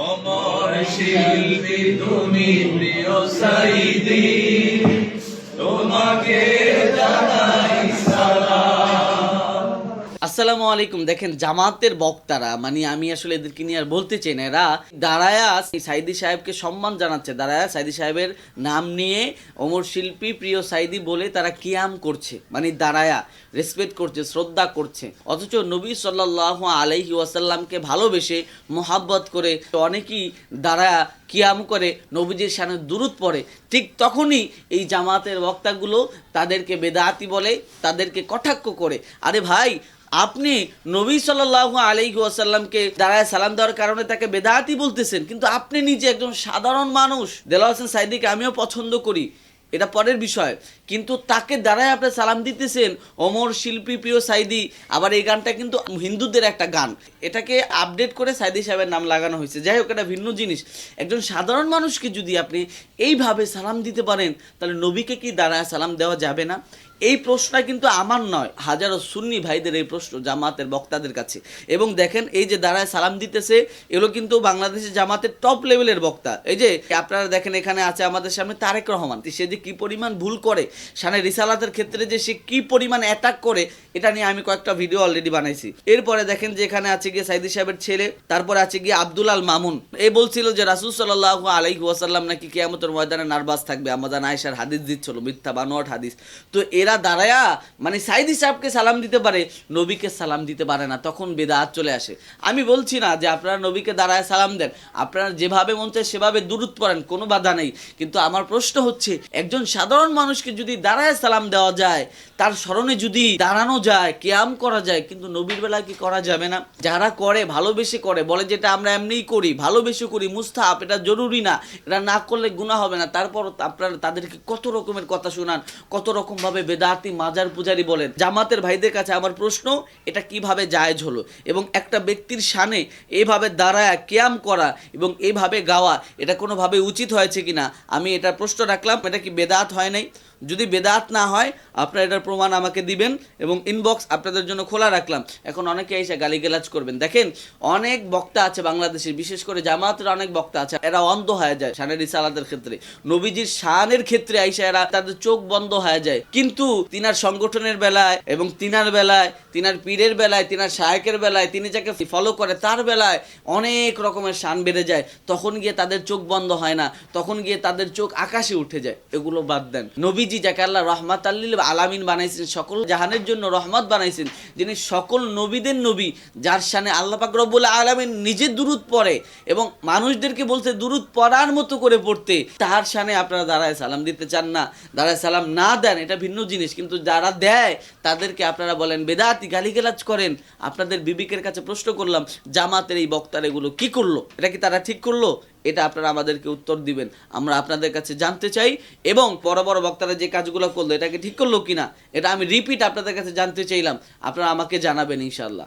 অমর শিল্পী তুমি প্রিয় সাইদি তোমাকে আসসালামু আলাইকুম। দেখেন, জামাতের বক্তারা মানে আমি আসলে এদেরকে নিয়ে আর বলতে চাই না, এরা দাঁড়ায়া সাইদি সাহেবকে সম্মান জানাচ্ছে, দাঁড়ায়া সাইদি সাহেবের নাম নিয়ে অমর শিল্পী, প্রিয় সাইদি বলে তারা কিয়াম করছে মানে দাঁড়ায়া রেসপেক্ট করছে, শ্রদ্ধা করছে। অথচ নবী সাল্লাহ আলাইহি ওয়াসাল্লামকে ভালোবেসে, মোহাব্বত করে অনেকেই দাঁড়ায়া কিয়াম করে, নবীজির সামনে দূরত পড়ে। ঠিক তখনই এই জামাতের বক্তাগুলো তাদেরকে বেদাতি বলে, তাদেরকে কটাক্ষ করে, আরে ভাই আপনি নবী সাল্লাহ আলাইহি ওয়াসাল্লামকে দাঁড়ায় সালাম দেওয়ার কারণে তাকে বেদাতি বলতেছেন, কিন্তু আপনি নিজে একজন সাধারণ মানুষ দেলা হোসেন সাইদিকে আমিও পছন্দ করি, এটা পরের বিষয়। কিন্তু তাকে দাঁড়ায় আপনি সালাম দিতেছেন অমর শিল্পী, প্রিয় সাইদি, আবার এই গানটা কিন্তু হিন্দুদের একটা গান। এটাকে আপডেট করে সাইদি সাহেবের নাম লাগানো হয়েছে। যাই হোক, এটা ভিন্ন জিনিস। একজন সাধারণ মানুষকে যদি আপনি এইভাবে সালাম দিতে পারেন, তাহলে নবীকে কি দাঁড়ায় সালাম দেওয়া যাবে না? এই প্রশ্নটা কিন্তু আমার নয়, হাজারো সুন্নি ভাইদের এই প্রশ্ন জামাতের বক্তাদের কাছে। এবং দেখেন, এই যে দাঁড়ায় সালাম দিতেছে, এগুলো কিন্তু বাংলাদেশের জামাতের টপ লেভেলের বক্তা। এই যে আপনারা দেখেন, এখানে আছে আমাদের সামনে তারেক রহমান। সে যে কি পরিমাণ ভুল করে, সানে রিসালাতের ক্ষেত্রে যে সে কি পরিমাণ অ্যাটাক করে, এটা নিয়ে আমি কয়েকটা ভিডিও অলরেডি বানাইছি। এরপরে দেখেন যে এখানে আছে গিয়ে সাইদি সাহেবের ছেলে, তারপর আছে গিয়ে আব্দুল আল মামুন। এ বলছিল যে রাসুল সাল্লাহ আলাইহি ওয়াসাল্লাম নাকি কেয়ামতের ময়দানে নার্ভাস থাকবে। আমাদের আয়েশার হাদিস দিচ্ছিল, মিথ্যা বানোয়াট হাদিস। তো এরা দাঁড়ায়া মানে সাইদি সাহেবকে সালাম দিতে পারে, নবীকে সালাম দিতে পারে না, তখন বেদাত চলে আসে। আমি বলছি না যে আপনারা নবীকে দাঁড়ায় সালাম দেন, আপনারা যেভাবে মন চায় সেভাবে দূরত করেন কোনো বাধা নেই। কিন্তু আমার প্রশ্ন হচ্ছে, একজন সাধারণ মানুষকে যদি দাঁড়ায় সালাম দেওয়া যায়, তার স্মরণে যদি দাঁড়ানো যায়, কেয়াম করা যায়, কিন্তু নবীর বেলা কি করা যাবে না? যারা করে, ভালোবেসে করে, বলে যেটা আমরা এমনিই করি, ভালোবেসে করি, মুস্তাহাব, এটা জরুরি না, এটা না করলে গুণা হবে না তারপর আপনারা তাদেরকে কত রকমের কথা শোনান, কত রকমভাবে বেদাতি মাজার পূজারি বলেন। জামাতের ভাইদের কাছে আমার প্রশ্ন, এটা কীভাবে জায়জ হলো? এবং একটা ব্যক্তির সানে এভাবে দাঁড়ায় কেয়াম করা এবং এভাবে গাওয়া, এটা কোনোভাবে উচিত হয়েছে কিনা? আমি এটা প্রশ্ন রাখলাম, এটা কি বেদাত হয় নাই? যদি বেদাত না হয়, আপনারা এটার প্রমাণ আমাকে দিবেন এবং ইনবক্স আপনাদের জন্য খোলা রাখলাম। এখন অনেকে এসে গালিগালাজ করবেন। দেখেন, অনেক বক্তা আছে বাংলাদেশের, বিশেষ করে জামাতের অনেক বক্তা আছে, এরা অন্ধ হয়ে যায় শানের ইসালাদের ক্ষেত্রে। নবীজির শানের ক্ষেত্রে আইসা এরা তাদের চোখ বন্ধ হয়ে যায়। কিন্তু তিনার সংগঠনের বেলায় এবং তিনার বেলায়, তিনার পীরের বেলায়, তিনার শায়কের বেলায়, তিনি যাকে ফলো করে তার বেলায় অনেক রকমের শান বেড়ে যায়। তখন গিয়ে তাদের চোখ বন্ধ হয় না, তখন গিয়ে তাদের চোখ আকাশে উঠে যায়। এগুলো বাদ দেন। নবীজি যাকে আল্লাহ রহমাত আল্লিল আলামিন বানাইছেন, সকল জাহানের জন্য রহমত বানাইছেন, যিনি সকল নবীদের নবী, যার সানে আল্লাহ পাক রব্বুল আলামিন নিজে দুরুদ পড়ে এবং মানুষদেরকে বলছে, দুরুদ পড়ার মতো করে পড়তে। তার সানে আপনারা দাঁড়ায় সালাম দিতে চান না, দাঁড়ায় সালাম না দেন, এটা ভিন্ন জিনিস। কিন্তু যারা দেয়, তাদেরকে আপনারা বলেন, বেদাতি গালিগালাজ করেন। আপনাদের বিবেকের কাছে প্রশ্ন করলাম, জামাতের এই বক্তার এগুলো কি করল? এটা কি তারা ঠিক করল? এটা আপনারা আমাদেরকে উত্তর দিবেন। আমরা আপনাদের কাছে জানতে চাই এবং বড় বড় বক্তারা যে কাজগুলো করল, এটাকে ঠিক করল কিনা, এটা আমি রিপিট আপনাদের কাছে জানতে চাইলাম। আপনারা আমাকে জানাবেন ইনশাল্লাহ